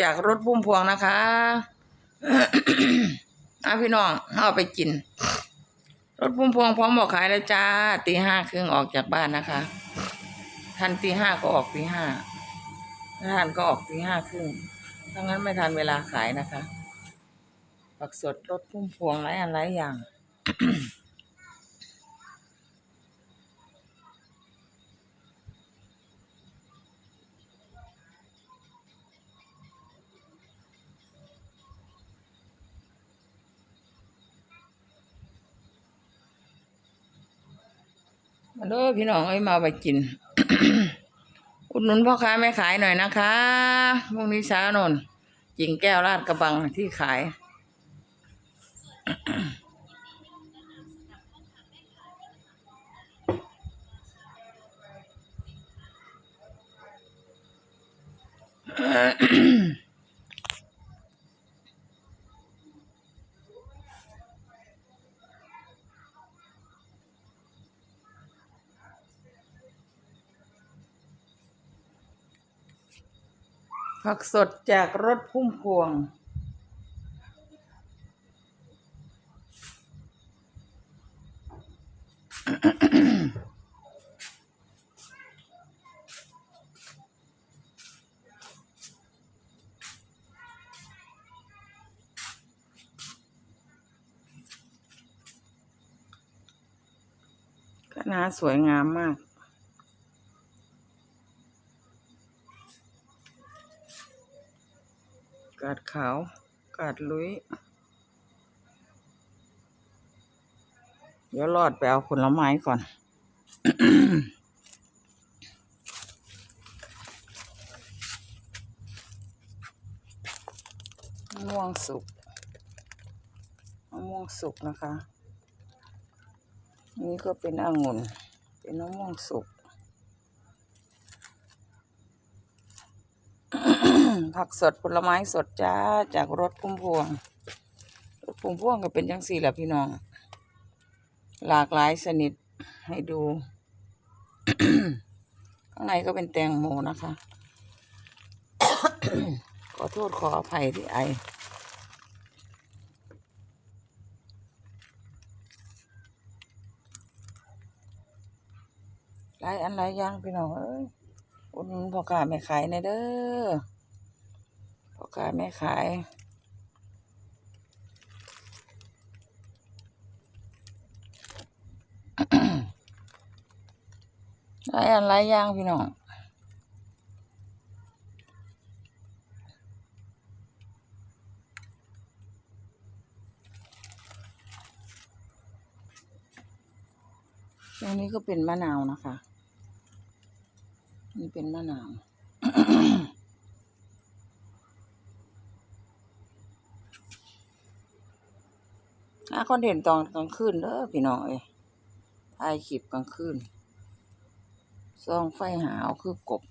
จากรถพุ่มพวงนะคะอาพี่น้องเอาไปกิน รถพุ่มพวงพร้อมบอกขายแล้วจ้าตีห้าครึ่งออกจากบ้านนะคะทันตีห้าก็ออกตีห้าถ้าทันก็ออกตีห้าครึ่งถ้างั้นไม่ทันเวลาขายนะคะ ผักสดรถพุ่มพวงหลายอันหลายอย่าง มาเด้อพี่น้องเอ้ยมาไปกิน อุดหนุนพ่อค้าแม่ขายหน่อยนะคะพรุ่งนี้เช้านนจิงแก้วราดกระบังที่ขาย ผักสดจากรถพุ่มพวง คณะสวยงามมาก กาดขาว กาดลุย เดี๋ยวรอดไปเอาผลไม้ก่อนมะม่วงสุกมะม่วงสุกนะคะ นี่ก็เป็นองุ่น เป็นมะม่วงสุก ผักสดผลไม้สดจ้าจากรถพุ่มพวง รถพุ่มพวงก็เป็นจังสี่แหละพี่น้อง หลากหลายชนิดให้ดู ข้างในก็เป็นแตงโมนะคะ ขอโทษขออภัยที่ไอหลายอันหลายอย่างพี่น้องเอ้ยอุดหนุนพ่อค้าแม่ขายในเด้อ พ่อค้าแม่ขาย หลายอันหลายอย่างพี่น้องตรงนี้ก็เป็นมะนาวนะคะ นี่เป็นมะนาว หา คอนเทนต์ตอนกลางคืนเด้อพี่น้องเอ้ยถ่ายคลิปกลางคืนส่องไฟหาวคือกบ